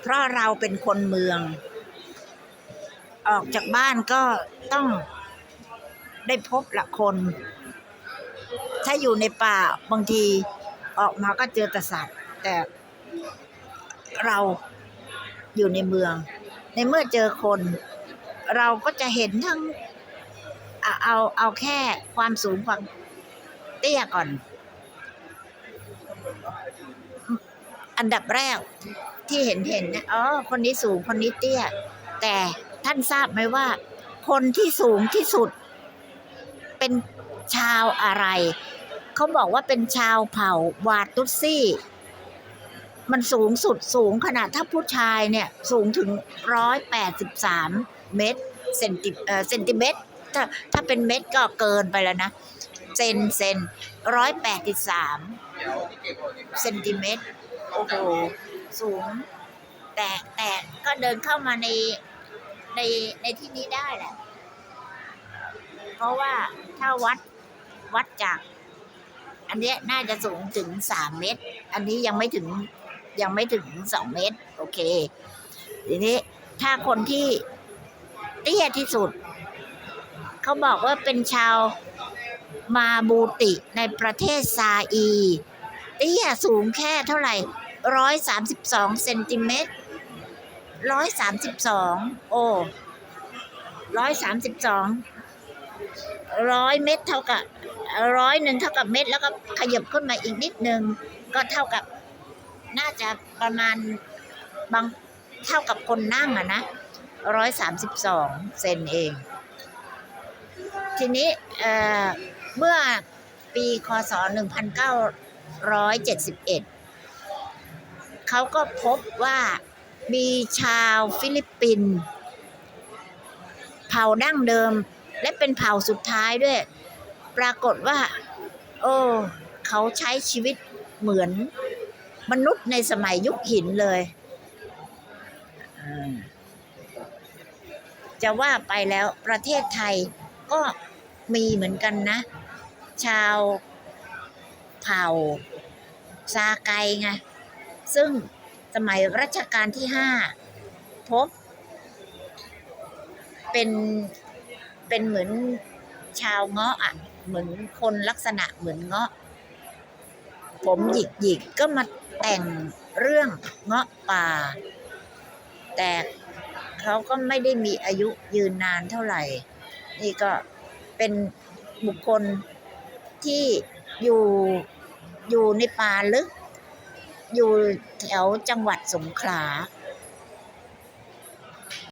เพราะเราเป็นคนเมือง ออกจากบ้านก็ต้องได้พบละคน ถ้าอยู่ในป่าบางทีออกมาก็เจอแต่สัตว์ แต่เราอยู่ในเมือง ในเมื่อเจอคน เราก็จะเห็นทั้ง เอาเอาเอาแค่ความสูงความเตี้ยก่อน อันดับแรก ที่เห็นเห็นนะอ๋อคนนี้สูงคนนี้เตี้ย แต่ท่านทราบไหมว่า คนที่สูงที่สุด เป็นชาวอะไร เขาบอกว่าเป็นชาวเผ่าวาตุซี่มันสูงสุดสูงขนาดถ้าผู้ชายเนี่ย สูงถึงร้อยแปดสิบสามเมตรเซนติเซนติเมตร ถ้าถ้าเป็นเมตรก็เกินไปแล้วนะ เซนเซนร้อยแปดสิบสามเซนติเมตร โอ้โห สูง แต่แต่ก็เดินเข้ามาในในในที่นี้ได้แหละ เพราะว่าถ้าวัดวัดจาก อันเนี้ยน่าจะสูงถึงสามเมตร อันนี้ยังไม่ถึงยังไม่ถึงสองเมตร โอเค ทีนี้ถ้าคนที่เตี้ยที่สุด เขาบอกว่าเป็นชาวมาบูติในประเทศซาอี เตี้ยสูงแค่เท่าไหร่ ร้อยสามสิบสองเซนติเมตรร้อยสามสิบสองโอ้ร้อยสามสิบสองร้อยเมตรเท่ากับร้อยหนึ่งเท่ากับเมตรแล้วก็ขยับขึ้นมาอีกนิดนึงก็เท่ากับน่าจะประมาณบางเท่ากับคนนั่งอะนะร้อยสามสิบสองเซนเอง ทีนี้เอ่อเมื่อปีคศ 1971 เขาก็พบว่ามีชาวฟิลิปปินส์เผ่าดั้งเดิม และเป็นเผ่าสุดท้ายด้วย ปรากฏว่า โอ้เขาใช้ชีวิตเหมือนมนุษย์ในสมัยยุคหินเลยจะว่าไปแล้วประเทศไทยก็มีเหมือนกันนะ ชาวเผ่าซาไกไง ซึ่งสมัยรัชกาลที่ห้าพบ เป็นเป็นเหมือนชาวเงาะอะ เหมือนคนลักษณะเหมือนเงาะ ผมหยิกหยิกก็มาแต่งเรื่องเงาะป่า แต่เขาก็ไม่ได้มีอายุยืนนานเท่าไหร่ นี่ก็เป็นบุคคลที่อยู่อยู่ในป่าลึก อยู่แถวจังหวัดสงขลา